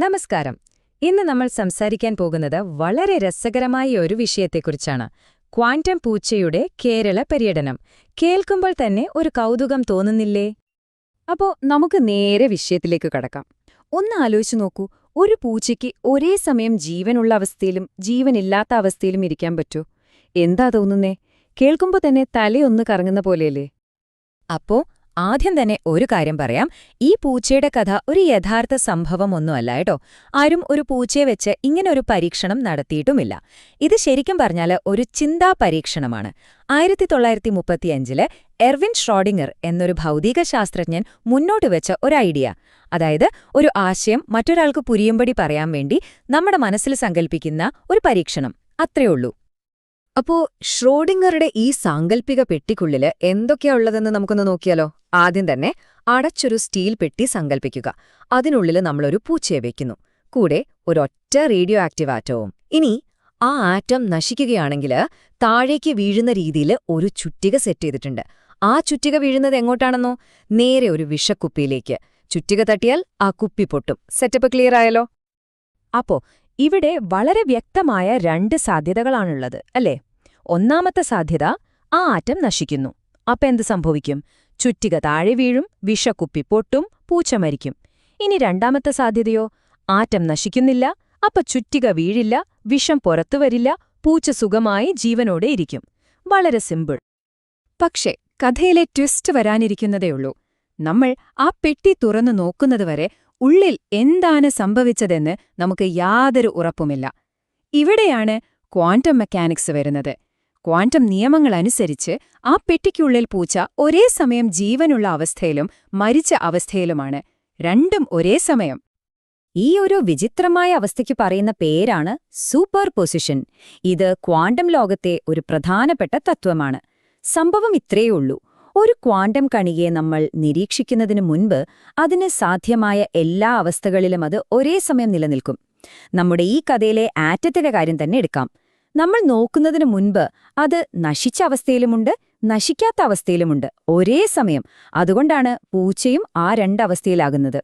നമസ്കാരം. ഇന്ന് നമ്മൾ സംസാരിക്കാൻ പോകുന്നത് വളരെ രസകരമായ ഒരു വിഷയത്തെക്കുറിച്ചാണ്. ക്വാണ്ടം പൂച്ചയുടെ കേരള പര്യടനം. കേൾക്കുമ്പോൾ തന്നെ ഒരു കൗതുകം തോന്നുന്നില്ലേ? അപ്പോ നമുക്ക് നേരെ വിഷയത്തിലേക്ക് കടക്കാം. ഒന്ന് ആലോചിച്ചു നോക്കൂ. ഒരു പൂച്ചയ്ക്ക് ഒരേ സമയം ജീവനുള്ള അവസ്ഥയിലും ജീവനില്ലാത്ത അവസ്ഥയിലും ഇരിക്കാൻ പറ്റൂ? എന്താ തോന്നുന്നേ? കേൾക്കുമ്പോൾ തന്നെ തലയൊന്ന് കറങ്ങുന്ന പോലെയല്ലേ? അപ്പോ ആദ്യം തന്നെ ഒരു കാര്യം പറയാം. ഈ പൂച്ചയുടെ കഥ ഒരു യഥാർത്ഥ സംഭവമൊന്നുമല്ല കേട്ടോ. ആരും ഒരു പൂച്ചയെ വെച്ച് ഇങ്ങനെ ഒരു പരീക്ഷണം നടത്തിയിട്ടുമില്ല. ഇത് ശരിക്കും പറഞ്ഞാൽ ഒരു ചിന്താ പരീക്ഷണമാണ്. ആയിരത്തി തൊള്ളായിരത്തി മുപ്പത്തിയഞ്ചിൽ എർവിൻ ഷ്രോഡിംഗർ എന്നൊരു ഭൗതിക ശാസ്ത്രജ്ഞൻ മുന്നോട്ട് വെച്ച ഒരു ഐഡിയ. അതായത് ഒരു ആശയം മറ്റൊരാൾക്ക് പുരിയുമ്പടി പറയാൻ വേണ്ടി നമ്മുടെ മനസ്സിൽ സങ്കല്പിക്കുന്ന ഒരു പരീക്ഷണം. അത്രയുള്ളൂ അപ്പോ ഷ്രോഡിംഗറുടെ ഈ സാങ്കല്പിക പെട്ടിക്കുള്ളിൽ എന്തൊക്കെയാ ഉള്ളതെന്ന് നമുക്കൊന്ന് നോക്കിയാലോ? ആദ്യം തന്നെ അടച്ചൊരു സ്റ്റീൽ പെട്ടി സങ്കല്പിക്കുക അതിനുള്ളിൽ നമ്മളൊരു പൂച്ചയെ വെക്കുന്നു. കൂടെ ഒരൊറ്റ റേഡിയോ ആക്റ്റീവ് ആറ്റവും. ഇനി ആ ആറ്റം നശിക്കുകയാണെങ്കിൽ താഴേക്ക് വീഴുന്ന രീതിയിൽ ഒരു ചുറ്റിക സെറ്റ് ചെയ്തിട്ടുണ്ട്. ആ ചുറ്റിക വീഴുന്നത് എങ്ങോട്ടാണെന്നോ? നേരെ ഒരു വിഷക്കുപ്പിയിലേക്ക്. ചുറ്റിക തട്ടിയാൽ ആ കുപ്പി പൊട്ടും. സെറ്റപ്പ് ക്ലിയർ ആയല്ലോ? അപ്പോ ഇവിടെ വളരെ വ്യക്തമായ രണ്ട് സാധ്യതകളാണുള്ളത് അല്ലേ? ഒന്നാമത്തെ സാധ്യത ആ ആറ്റം നശിക്കുന്നു. അപ്പം എന്ത് സംഭവിക്കും? ചുറ്റിക താഴെ വീഴും വിഷക്കുപ്പി പൊട്ടും പൂച്ച മരിക്കും. ഇനി രണ്ടാമത്തെ സാധ്യതയോ? ആറ്റം നശിക്കുന്നില്ല അപ്പൊ ചുറ്റിക വീഴില്ല വിഷം പുറത്തു വരില്ല പൂച്ച സുഖമായി ജീവനോടെ ഇരിക്കും. വളരെ സിമ്പിൾ. പക്ഷേ കഥയിലെ ട്വിസ്റ്റ് വരാനിരിക്കുന്നതേയുള്ളൂ. നമ്മൾ ആ പെട്ടി തുറന്നു നോക്കുന്നതുവരെ ഉള്ളിൽ എന്താണ് സംഭവിച്ചതെന്ന് നമുക്ക് യാതൊരു ഉറപ്പുമില്ല. ഇവിടെയാണ് ക്വാണ്ടം മെക്കാനിക്സ് വരുന്നത്. ക്വാണ്ടം നിയമങ്ങളനുസരിച്ച് ആ പെട്ടിക്കുള്ളിൽ പൂച്ച ഒരേ സമയം ജീവനുള്ള അവസ്ഥയിലും മരിച്ച അവസ്ഥയിലുമാണ്. രണ്ടും ഒരേ സമയം. ഈ ഒരു വിചിത്രമായ അവസ്ഥയ്ക്ക് പറയുന്ന പേരാണ് സൂപ്പർ പൊസിഷൻ ഇത് ക്വാണ്ടം ലോകത്തെ ഒരു പ്രധാനപ്പെട്ട തത്വമാണ്. സംഭവം ഇത്രയുള്ളൂ ഒരു ക്വാണ്ടം കണികയെ നമ്മൾ നിരീക്ഷിക്കുന്നതിന് മുൻപ് അതിന് സാധ്യമായ എല്ലാ അവസ്ഥകളിലും അത് ഒരേ സമയം നിലനിൽക്കും. നമ്മുടെ ഈ കഥയിലെ ആറ്റത്തിന്റെ കാര്യം തന്നെ എടുക്കാം. നമ്മൾ നോക്കുന്നതിന് മുൻപ് അത് നശിച്ച അവസ്ഥയിലുമുണ്ട് നശിക്കാത്ത അവസ്ഥയിലുമുണ്ട് ഒരേ സമയം. അതുകൊണ്ടാണ് പൂച്ചയും ആ രണ്ടവസ്ഥയിലാകുന്നത്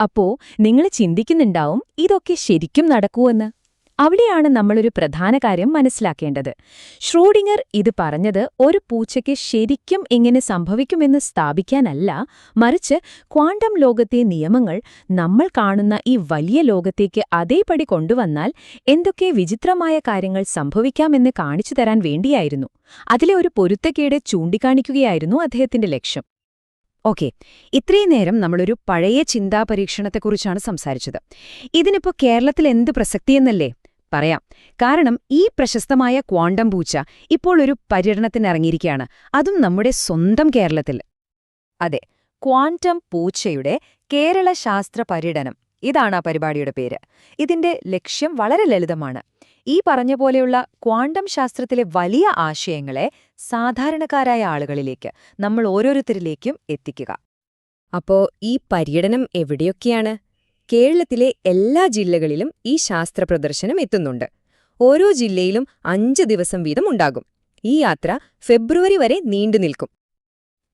അപ്പോ നിങ്ങൾ ചിന്തിക്കുന്നുണ്ടാവും ഇതൊക്കെ ശരിക്കും നടക്കൂവെന്ന്. അവിടെയാണ് നമ്മളൊരു പ്രധാന കാര്യം മനസ്സിലാക്കേണ്ടത്. ഷ്രോഡിങ്ങർ ഇത് പറഞ്ഞത് ഒരു പൂച്ചയ്ക്ക് ശരിക്കും എങ്ങനെ സംഭവിക്കുമെന്ന് സ്ഥാപിക്കാനല്ല മറിച്ച് ക്വാണ്ടം ലോകത്തെ നിയമങ്ങൾ നമ്മൾ കാണുന്ന ഈ വലിയ ലോകത്തേക്ക് അതേപടി കൊണ്ടുവന്നാൽ എന്തൊക്കെ വിചിത്രമായ കാര്യങ്ങൾ സംഭവിക്കാമെന്ന് കാണിച്ചു തരാൻ വേണ്ടിയായിരുന്നു. അതിലെ ഒരു പൊരുത്തക്കേടെ ചൂണ്ടിക്കാണിക്കുകയായിരുന്നു അദ്ദേഹത്തിന്റെ ലക്ഷ്യം. ഓക്കെ ഇത്രയും നേരം നമ്മളൊരു പഴയ ചിന്താ പരീക്ഷണത്തെക്കുറിച്ചാണ് സംസാരിച്ചത്. ഇതിനിപ്പോൾ കേരളത്തിൽ എന്ത് പ്രസക്തിയെന്നല്ലേ? പറയാം. കാരണം ഈ പ്രശസ്തമായ ക്വാണ്ടം പൂച്ച ഇപ്പോൾ ഒരു പര്യടനത്തിനിറങ്ങിയിരിക്കുകയാണ്. അതും നമ്മുടെ സ്വന്തം കേരളത്തിൽ. അതെ ക്വാണ്ടം പൂച്ചയുടെ കേരള ശാസ്ത്ര പര്യടനം. ഇതാണ് ആ പരിപാടിയുടെ പേര്. ഇതിന്റെ ലക്ഷ്യം വളരെ ലളിതമാണ്. ഈ പറഞ്ഞ പോലെയുള്ള ക്വാണ്ടം ശാസ്ത്രത്തിലെ വലിയ ആശയങ്ങളെ സാധാരണക്കാരായ ആളുകളിലേക്ക് നമ്മൾ ഓരോരുത്തരിലേക്കും എത്തിക്കുക. അപ്പോ ഈ പര്യടനം എവിടെയൊക്കെയാണ്? കേരളത്തിലെ എല്ലാ ജില്ലകളിലും ഈ ശാസ്ത്ര പ്രദർശനം എത്തുന്നുണ്ട്. ഓരോ ജില്ലയിലും അഞ്ച് ദിവസം വീതം ഉണ്ടാകും. ഈ യാത്ര ഫെബ്രുവരി വരെ നീണ്ടു നിൽക്കും.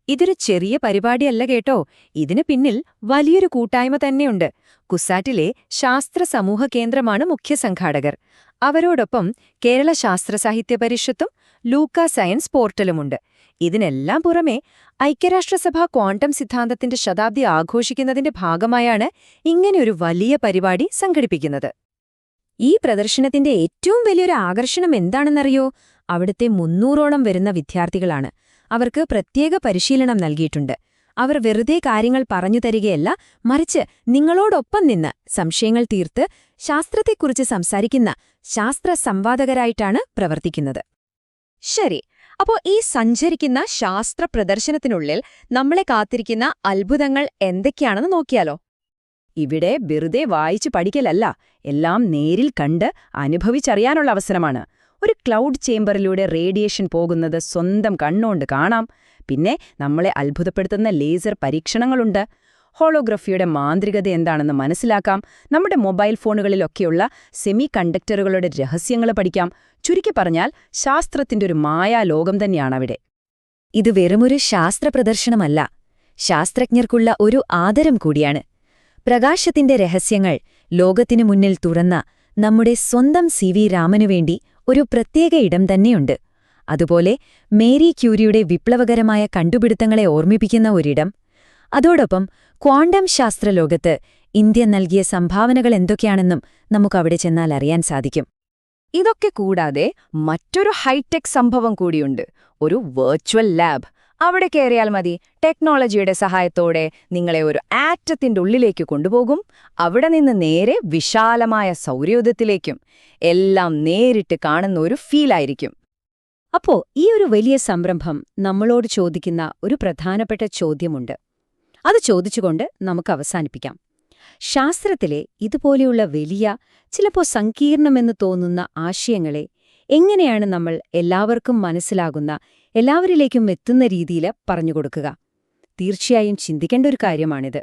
ഇതൊരു ചെറിയ പരിപാടിയല്ല കേട്ടോ. ഇതിന് പിന്നിൽ വലിയൊരു കൂട്ടായ്മ തന്നെയുണ്ട്. കുസാറ്റിലെ ശാസ്ത്ര സമൂഹ കേന്ദ്രമാണ് മുഖ്യ സംഘാടകർ. അവരോടൊപ്പം കേരള ശാസ്ത്ര സാഹിത്യ പരിഷത്തും ലൂക്ക സയൻസ് പോർട്ടലുമുണ്ട്. ഇതിനെല്ലാം പുറമെ ഐക്യരാഷ്ട്രസഭ ക്വാണ്ടം സിദ്ധാന്തത്തിന്റെ ശതാബ്ദി ആഘോഷിക്കുന്നതിന്റെ ഭാഗമായാണ് ഇങ്ങനെയൊരു വലിയ പരിപാടി സംഘടിപ്പിക്കുന്നത്. ഈ പ്രദർശനത്തിന്റെ ഏറ്റവും വലിയൊരു ആകർഷണം എന്താണെന്നറിയോ? അവിടുത്തെ മുന്നൂറോളം വരുന്ന വിദ്യാർത്ഥികളാണ്. അവർക്ക് പ്രത്യേക പരിശീലനം നൽകിയിട്ടുണ്ട്. അവർ വെറുതെ കാര്യങ്ങൾ പറഞ്ഞു തരികയല്ല മറിച്ച് നിങ്ങളോടൊപ്പം നിന്ന് സംശയങ്ങൾ തീർത്ത് ശാസ്ത്രത്തെക്കുറിച്ച് സംസാരിക്കുന്ന ശാസ്ത്ര സംവാദകരായിട്ടാണ് പ്രവർത്തിക്കുന്നത്. ശരി അപ്പോ ഈ സഞ്ചരിക്കുന്ന ശാസ്ത്ര പ്രദർശനത്തിനുള്ളിൽ നമ്മളെ കാത്തിരിക്കുന്ന അത്ഭുതങ്ങൾ എന്തൊക്കെയാണെന്ന് നോക്കിയാലോ. ഇവിടെ വെറുതെ വായിച്ചു പഠിക്കലല്ല എല്ലാം നേരിൽ കണ്ട് അനുഭവിച്ചറിയാനുള്ള അവസരമാണ്. ഒരു ക്ലൗഡ് ചേംബറിലൂടെ റേഡിയേഷൻ പോകുന്നത് സ്വന്തം കണ്ണുകൊണ്ട് കാണാം. പിന്നെ നമ്മളെ അത്ഭുതപ്പെടുത്തുന്ന ലേസർ പരീക്ഷണങ്ങളുണ്ട്. ഹോളോഗ്രഫിയുടെ മാന്ത്രികത എന്താണെന്ന് മനസ്സിലാക്കാം. നമ്മുടെ മൊബൈൽ ഫോണുകളിലൊക്കെയുള്ള സെമി കണ്ടക്ടറുകളുടെ രഹസ്യങ്ങൾ പഠിക്കാം. ചുരുക്കി പറഞ്ഞാൽ ശാസ്ത്രത്തിന്റെ ഒരു മായാലോകം തന്നെയാണവിടെ. ഇത് വെറുമൊരു ശാസ്ത്ര പ്രദർശനമല്ല ശാസ്ത്രജ്ഞർക്കുള്ള ഒരു ആദരം കൂടിയാണ്. പ്രകാശത്തിന്റെ രഹസ്യങ്ങൾ ലോകത്തിനു മുന്നിൽ തുറന്ന നമ്മുടെ സ്വന്തം സി വി രാമനുവേണ്ടി ഒരു പ്രത്യേക ഇടം തന്നെയുണ്ട്. അതുപോലെ മേരി ക്യൂരിയുടെ വിപ്ലവകരമായ കണ്ടുപിടുത്തങ്ങളെ ഓർമ്മിപ്പിക്കുന്ന ഒരിടം അതോടൊപ്പം ക്വാണ്ടം ശാസ്ത്രലോകത്ത് ഇന്ത്യ നൽകിയ സംഭാവനകൾ എന്തൊക്കെയാണെന്നും നമുക്കവിടെ ചെന്നാൽ അറിയാൻ സാധിക്കും. ഇതൊക്കെ കൂടാതെ മറ്റൊരു ഹൈടെക് സംഭവം കൂടിയുണ്ട്. ഒരു വെർച്വൽ ലാബ്. അവിടെ കയറിയാൽ മതി. ടെക്നോളജിയുടെ സഹായത്തോടെ നിങ്ങളെ ഒരു ആറ്റത്തിന്റെ ഉള്ളിലേക്ക് കൊണ്ടുപോകും. അവിടെ നിന്ന് നേരെ വിശാലമായ സൗരയൂഥത്തിലേക്കും. എല്ലാം നേരിട്ട് കാണുന്ന ഒരു ഫീലായിരിക്കും അപ്പോ ഈ ഒരു വലിയ സംരംഭം നമ്മളോട് ചോദിക്കുന്ന ഒരു പ്രധാനപ്പെട്ട ചോദ്യമുണ്ട്. അത് ചോദിച്ചുകൊണ്ട് നമുക്ക് അവസാനിപ്പിക്കാം. ശാസ്ത്രത്തിലെ ഇതുപോലെയുള്ള വലിയ ചിലപ്പോൾ സങ്കീർണമെന്ന് തോന്നുന്ന ആശയങ്ങളെ എങ്ങനെയാണ് നമ്മൾ എല്ലാവർക്കും മനസ്സിലാകുന്ന എല്ലാവരിലേക്കും എത്തുന്ന രീതിയിൽ പറഞ്ഞുകൊടുക്കുക? തീർച്ചയായും ചിന്തിക്കേണ്ട ഒരു കാര്യമാണിത്.